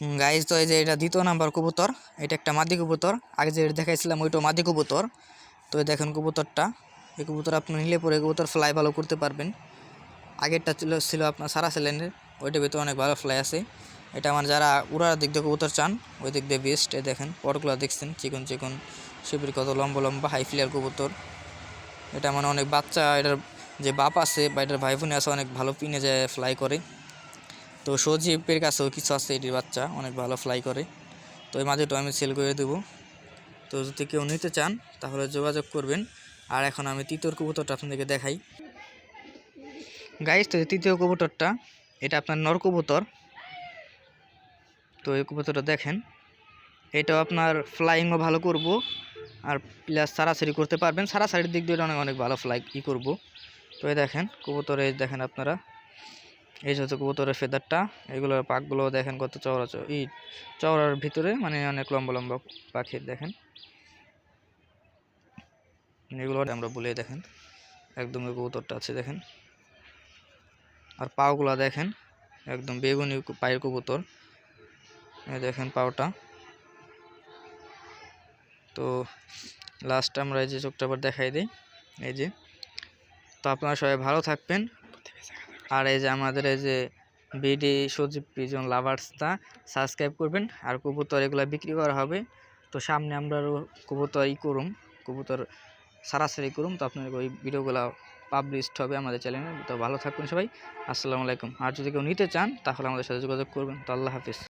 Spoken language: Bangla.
গাইজ তো এই যে এটা দ্বিতীয় নাম্বার কবুতর, এটা একটা মাদি কবুতর। আগে যে দেখাইছিলাম ওইটা মাদি কবুতর। তো দেখেন কবুতরটা, এই কবুতর আপনি নিলে পরে কবুতর ফ্লাই ভালো করতে পারবেন। আগেরটা ছিল ছিল আপনার সারা সিলিন্ডার, ওইটার ভিতরে অনেক ভালো ফ্লাই আছে। এটা আমার যারা উড়ার দিক দিয়ে কবুতর চান, ওই দিক দিয়ে বেস্ট এ দেখেন, পটগুলো দেখছেন, চিকন চিকন শিবির কত লম্বা লম্বা হাই ফ্লেয়ার কবুতর। এটা মানে অনেক বাচ্চা, এটার যে বাপ আছে বা এটার ভাই বোনে আছে, অনেক ভালো পিনে যায় ফ্লাই করে। তো সজীবের কাছেও কিছু আছে এটির বাচ্চা, অনেক ভালো ফ্লাই করে। তো এই মাঝেটা আমি সেল করে দেবো। তো যদি কেউ নিতে চান, তাহলে যোগাযোগ করবেন। আর এখন আমি তৃতীয় কবুতরটা আপনাদেরকে দেখাই। গাইস তো তৃতীয় কবুতরটা, এটা আপনার নর কবুতর। তো এই কবুতরটা দেখেন, এটাও আপনার ফ্লাইংও ভালো করব। আর প্লাস সারাসারি করতে পারবেন। সারাসারির দিক দিয়ে অনেক অনেক ভালো ফ্লাই ই করব। তো এই দেখেন, কবুতরে দেখেন আপনারা। এই যে হচ্ছে কবুতরের ফেদারটা এগুলোর পাকগুলো দেখেন কত চওড়া ই চওড়ার ভিতরে মানে অনেক লম্বা লম্বা পাখির দেখেন। এগুলো আমরা বলে দেখেন, একদম ওই কবুতরটা আছে দেখেন। আর পাওগুলো দেখেন, একদম বেগুনি পায়ের কবুতর। দেখেন পাওটা। তো লাস্ট আমরা এই যে চোখটা আবার দেখাই দিই, এই যে। তো আপনারা সবাই ভালো থাকবেন আর এই যে আমাদের এই যে বিডি সজীব পিজন লাভার্সটা সাবস্ক্রাইব করবেন। আর কবুতর এগুলো বিক্রি করা হবে। তো সামনে আমরা আরও কবুতর ই করুম। কবুতর সারাসারি করুম। তো আপনার ওই ভিডিওগুলো পাবলিশড হবে আমাদের চ্যানেলে তো ভালো থাকবেন সবাই। আসসালামু আলাইকুম। আর যদি কেউ নিতে চান, তাহলে আমাদের সাথে যোগাযোগ করবেন। তো আল্লাহ হাফিজ।